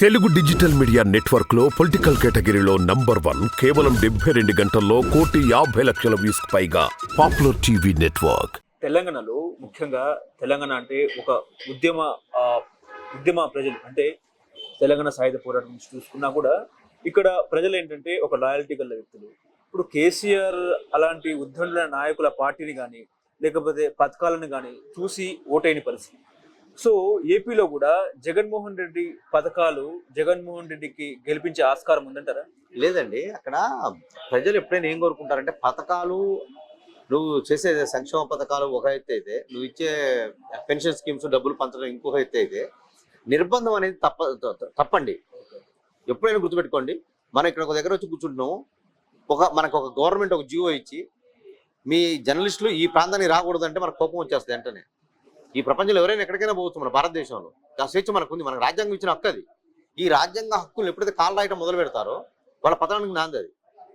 Telugu digital media నెట్వర్క్లో political కేటగిరీలో number one కేవలం డెబ్బై రెండు గంటల్లో కోటి యాభై లక్షల వ్యూస్ పైగా పాపులర్ టీవీ నెట్వర్క్. తెలంగాణలో ముఖ్యంగా తెలంగాణ అంటే ఒక ఉద్యమ ఆ, ఉద్యమ ప్రజలు అంటే తెలంగాణ సాయుధ పోరాటం నుంచి చూసుకున్నా కూడా ఇక్కడ ప్రజలు ఏంటంటే ఒక లాయల్టీ గల వ్యక్తులు. ఇప్పుడు కేసీఆర్ అలాంటి ఉద్యమ నాయకుల పార్టీని కానీ లేకపోతే పథకాలను కానీ చూసి ఓటైన పరిస్థితి. సో ఏపీలో కూడా జగన్మోహన్ రెడ్డి పథకాలు జగన్మోహన్ రెడ్డికి గెలిపించే ఆస్కారం ఉందంటారా? లేదండి అక్కడ ప్రజలు ఎప్పుడైనా ఏం కోరుకుంటారంటే పథకాలు నువ్వు చేసే సంక్షేమ పథకాలు ఒక ఎత్తు అయితే నువ్వు ఇచ్చే పెన్షన్ స్కీమ్స్ డబ్బులు పంచడం ఇంకొక ఎత్తు అయితే నిర్బంధం అనేది తప్ప తప్పండి. ఎప్పుడైనా గుర్తుపెట్టుకోండి మనం ఇక్కడ ఒక దగ్గర వచ్చి కూర్చుంటున్నాము ఒక మనకు ఒక గవర్నమెంట్ ఒక జీవో ఇచ్చి మీ జర్నలిస్టులు ఈ ప్రాంతానికి రాకూడదంటే మనకు కోపం వచ్చేస్తుంది వెంటనే. ఈ ప్రపంచంలో ఎవరైనా ఎక్కడికైనా పోవచ్చు మన భారతదేశంలో. ఆ స్వేచ్ఛ మనకు ఉంది మనకు రాజ్యాంగం ఇచ్చిన హక్కు అది. ఈ రాజ్యాంగ హక్కులు ఎప్పుడైతే కాలు రాయటం మొదలు పెడతారో వాళ్ళ పతనానికి నాంది అది.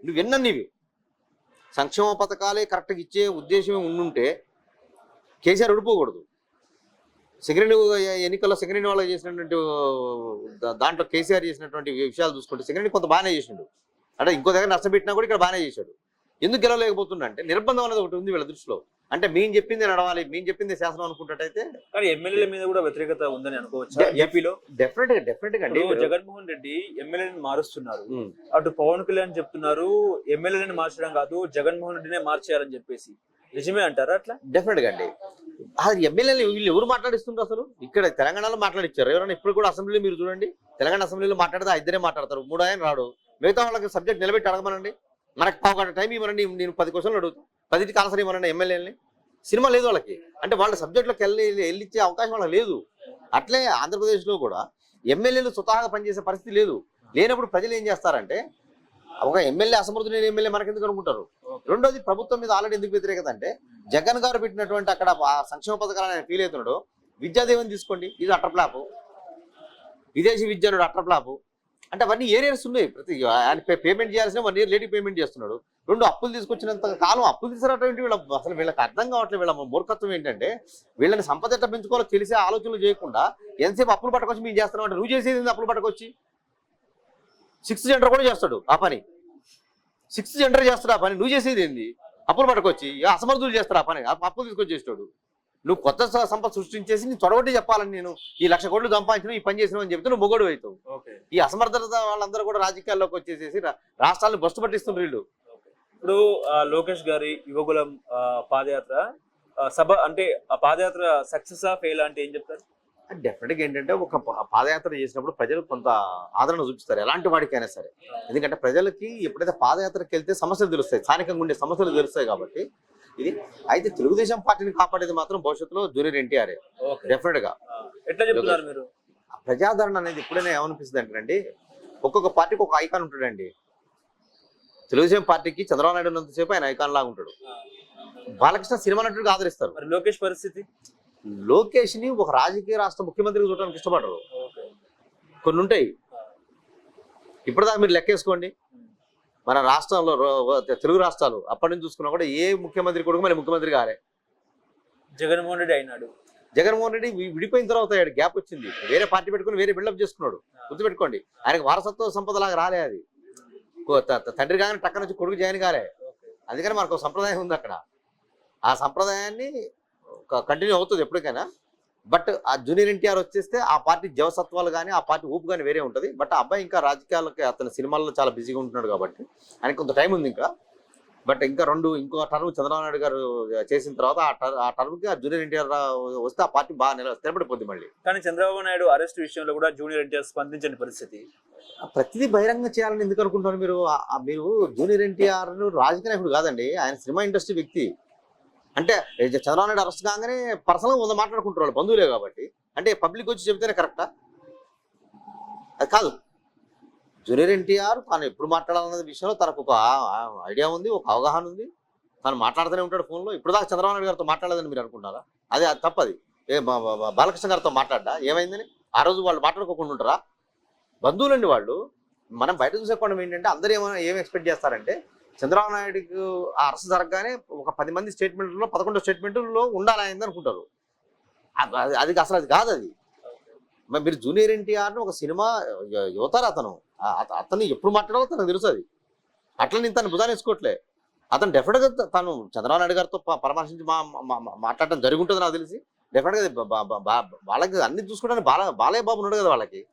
నువ్వు ఎన్నన్నీవి సంక్షేమ పథకాలే కరెక్ట్గా ఇచ్చే ఉద్దేశమే ఉండుంటే కేసీఆర్ ఉడిపోకూడదు సెకండ్ ఎన్నికల్లో సెకండ్ వాళ్ళు చేసినటువంటి దాంట్లో కేసీఆర్ చేసినటువంటి విషయాలు చూసుకుంటే సెకండ్ కొంత బాగానే చేసిండు. అంటే ఇంకో దగ్గర నష్టపెట్టినా కూడా ఇక్కడ బాగానే చేశాడు. ఎందుకు గెలవలేకపోతుండే అంటే నిర్బంధం అనేది ఒకటి ఉంది వీళ్ళ దృష్టిలో. అంటే మేము చెప్పింది నడవాలి మేము చెప్పింది శాసనం అనుకుంటాటైతే కానీ ఎమ్మెల్యేల మీద కూడా వ్యతిరేకత ఉందని అనుకోవచ్చు? ఏపీలో? డెఫినెట్గా డెఫినెట్గా జగన్మోహన్ రెడ్డి ఎమ్మెల్యేని మారుస్తున్నారు. అటు పవన్ కళ్యాణ్ చెప్తున్నారు ఎమ్మెల్యేని మార్చడం కాదు జగన్మోహన్ రెడ్డినే మార్చేయాలని చెప్పేసి. నిజమే అంటారా అట్లా? డెఫినెట్గా అండి. అది ఎమ్మెల్యేలు వీళ్ళు ఎవరు మాట్లాడిస్తుంటారు అసలు? ఇక్కడ తెలంగాణలో మాట్లాడిచ్చారు. ఎవరైనా ఇప్పుడు కూడా అసెంబ్లీలో మీరు చూడండి. తెలంగాణ అసెంబ్లీలో మాట్లాడితే ఇద్దరే మాట్లాడతారు. మూడు ఆయన రాడు. మిగతా వాళ్ళకి సబ్జెక్ట్ నిలబెట్టి అడగమనండి. మనకు పావు గంట టైం ఇవ్వనండి నేను పది క్వశ్చన్లు అడుగుతాను పదిటికి ఆన్సర్ ఇవ్వనండి ఎమ్మెల్యేని సినిమా లేదు వాళ్ళకి. అంటే వాళ్ళ సబ్జెక్టులోకి వెళ్ళి వెళ్ళిచ్చే అవకాశం వాళ్ళకి లేదు. అట్లే ఆంధ్రప్రదేశ్లో కూడా ఎమ్మెల్యేలు స్వతహాగా పనిచేసే పరిస్థితి లేదు. లేనప్పుడు ప్రజలు ఏం చేస్తారంటే ఒక ఎమ్మెల్యే అసమర్థులైన ఎమ్మెల్యే మనకెందుకు అనుకుంటారు? రెండోది ప్రభుత్వం మీద ఆల్రెడీ ఎందుకు వ్యతిరేకత అంటే జగన్ గారు పెట్టినటువంటి అక్కడ సంక్షేమ పథకాలు ఆయన ఫీల్ అవుతున్నాడు విద్యాదేవిని తీసుకోండి. ఇది అట్టప్లాపు విదేశీ విద్యానుడు అట్టప్లాపు అంటే అవన్నీ ఏరియాస్ ఉన్నాయి. ప్రతి ఆయన పేమెంట్ చేయాల్సిన వన్ ఇయర్ లేట్ పేమెంట్ చేస్తున్నాడు. రెండు అప్పులు తీసుకొచ్చినంత కాలం అప్పులు తీసుకురావటం వీళ్ళ అసలు వీళ్ళకి అర్థం కావట్లేదు. వీళ్ళ మూర్ఖత్వం ఏంటంటే వీళ్ళని సంపద ఎట్లా పెంచుకోవాలో తెలిసే ఆలోచనలు చేయకుండా ఎంతసేపు అప్పులు పట్టుకొచ్చి మేము చేస్తున్నాం అంటే నువ్వు చేసేది అప్పులు పట్టుకొచ్చి? సిక్స్త్ జెండర్ కూడా చేస్తాడు ఆ పని. సిక్స్త్ జెండర్ చేస్తాడు ఆ పని. నువ్వు చేసేది ఏంది? అప్పులు పట్టుకొచ్చి అసమర్థులు చేస్తాడు ఆ పని. అప్పులు తీసుకొచ్చి చేస్తాడు నువ్వు కొత్త సంపద సృష్టించేసి నీ చొరవటి చెప్పాలని నేను ఈ లక్ష కోట్లు సంపాదించిన ఈ పని చేసిన అని చెప్తే నువ్వు మొగడు అవుతావు. ఈ అసమర్థత వాళ్ళందరూ కూడా రాజకీయాల్లోకి వచ్చేసేసి రాష్ట్రాలను బస్సు పట్టిస్తుండ్రు వీళ్ళు. ఇప్పుడు లోకేష్ గారి యువకులం ఆ, పాదయాత్ర సభ అంటే ఆ పాదయాత్ర సక్సెస్ ఆ ఫెయిల్ అంటే ఏం చెప్తారు? డెఫినెట్గా ఏంటంటే ఒక పాదయాత్ర చేసినప్పుడు ప్రజలు కొంత ఆదరణ చూపిస్తారు ఎలాంటి వాడికైనా సరే. ఎందుకంటే ప్రజలకి ఎప్పుడైతే పాదయాత్రకి వెళ్తే సమస్యలు తెలుస్తాయి స్థానికంగా ఉండే సమస్యలు తెలుస్తాయి కాబట్టి ఇది. అయితే తెలుగుదేశం పార్టీని కాపాడేది మాత్రం భవిష్యత్తులో జూనియర్ ఎన్టీఆర్. డెఫినెట్గా. ప్రజాదరణ అనేది ఎప్పుడైనా ఏమనిపిస్తుంది అంటేనండి ఒక్కొక్క పార్టీకి ఒక ఐకాన్ ఉంటాడండి తెలుగుదేశం పార్టీకి చంద్రబాబు నాయుడు ఉన్నంతసేపు ఆయన ఐకాన్ లాగా ఉంటాడు. బాలకృష్ణ సినిమా నటుడిగా ఆదరిస్తారు. మరి లోకేష్ పరిస్థితి? లోకేష్ని ఒక రాజకీయ రాష్ట్ర ముఖ్యమంత్రిగా చూడడానికి ఇష్టపడరు. కొన్ని ఉంటాయి. ఇప్పటిదాకా మీరు లెక్కేసుకోండి మన రాష్ట్రంలో తెలుగు రాష్ట్రాలు అప్పటి నుంచి చూసుకున్నా కూడా ఏ ముఖ్యమంత్రి కొడుకు మరి ముఖ్యమంత్రి కాలే. జగన్మోహన్ రెడ్డి అయినాడు. జగన్మోహన్ రెడ్డి విడిపోయిన తర్వాత గ్యాప్ వచ్చింది. వేరే పార్టీ పెట్టుకుని వేరే బిల్డప్ చేసుకున్నాడు. గుర్తుపెట్టుకోండి. ఆయనకు వారసత్వ సంపద లాగా రాలే అది. తండ్రి కానీ టక్కన వచ్చి కొడుకు జాయిన్ కాలే. అందుకని మనకు సంప్రదాయం ఉంది అక్కడ. ఆ సంప్రదాయాన్ని కంటిన్యూ అవుతుంది ఎప్పటికైనా. బట్ ఆ జూనియర్ ఎన్టీఆర్ వచ్చేస్తే ఆ పార్టీ జవసత్వాలు కానీ ఆ పార్టీ ఊపు కానీ వేరే ఉంటుంది. బట్ ఆ అబ్బాయి ఇంకా రాజకీయాలకి అతని సినిమాల్లో చాలా బిజీగా ఉంటున్నాడు కాబట్టి ఆయనకి కొంత టైం ఉంది ఇంకా. బట్ ఇంకా రెండు ఇంకో టర్మ్ చంద్రబాబు నాయుడు గారు చేసిన తర్వాత ఆ టర్ ఆ టర్మ్కి ఆ జూనియర్ ఎన్టీఆర్ వస్తే ఆ పార్టీ బాగా నిల స్థిరపడిపోద్ది మళ్ళీ. కానీ చంద్రబాబు నాయుడు అరెస్ట్ విషయంలో కూడా జూనియర్ ఎన్టీఆర్ స్పందించని పరిస్థితి. ప్రతిదీ బహిరంగ చేయాలని ఎందుకు అనుకుంటున్నారు మీరు? మీరు జూనియర్ ఎన్టీఆర్ రాజకీయ నాయకుడు కాదండి. ఆయన సినిమా ఇండస్ట్రీ వ్యక్తి. అంటే చంద్రబాబు నాయుడు అరెస్ట్ కాగానే పర్సనల్ వంద మాట్లాడుకుంటారు వాళ్ళు బంధువులే కాబట్టి. అంటే పబ్లిక్ వచ్చి చెబితేనే కరెక్టా? అది కాదు. జూనియర్ ఎన్టీఆర్ తాను ఎప్పుడు మాట్లాడాలన్న విషయంలో తనకు ఒక ఐడియా ఉంది ఒక అవగాహన ఉంది. తను మాట్లాడుతూనే ఉంటాడు ఫోన్లో. ఇప్పుడు దాకా చంద్రబాబు నాయుడు గారితో మాట్లాడలేదని మీరు అనుకుంటారా అది అది తప్పది. ఏ బాలకృష్ణ గారితో మాట్లాడ్డా? ఏమైందని? ఆ రోజు వాళ్ళు మాట్లాడుకోకుండా ఉంటారా? బంధువులండి వాళ్ళు. మనం బయట చూసే కోణం ఏంటంటే అందరూ ఏమైనా ఏం ఎక్స్పెక్ట్ చేస్తారంటే చంద్రబాబు నాయుడుకు ఆ అరెస్ట్ జరగగానే ఒక పది మంది స్టేట్మెంట్లో పదకొండు స్టేట్మెంట్లో ఉండాలి ఆయన అనుకుంటారు. అది- అది అసలు అది కాదు అది. మరి మీరు జూనియర్ ఎన్టీఆర్ ఒక సినిమా యువతారు అతను? ఆ- అతన్ని ఎప్పుడు మాట్లాడాలో తనకు తెలుసు అది. అట్లా నేను తను భుజాన్ని వేసుకోవట్లే. అతను డెఫినెట్గా తను చంద్రబాబు నాయుడు గారితో పరామర్శించి మా మాట్లాడటం జరిగి నాకు తెలిసి. డెఫినెట్గా వాళ్ళకి అన్ని చూసుకోవడానికి బాల బాలయ్య బాబు ఉన్నాడు కదా వాళ్ళకి.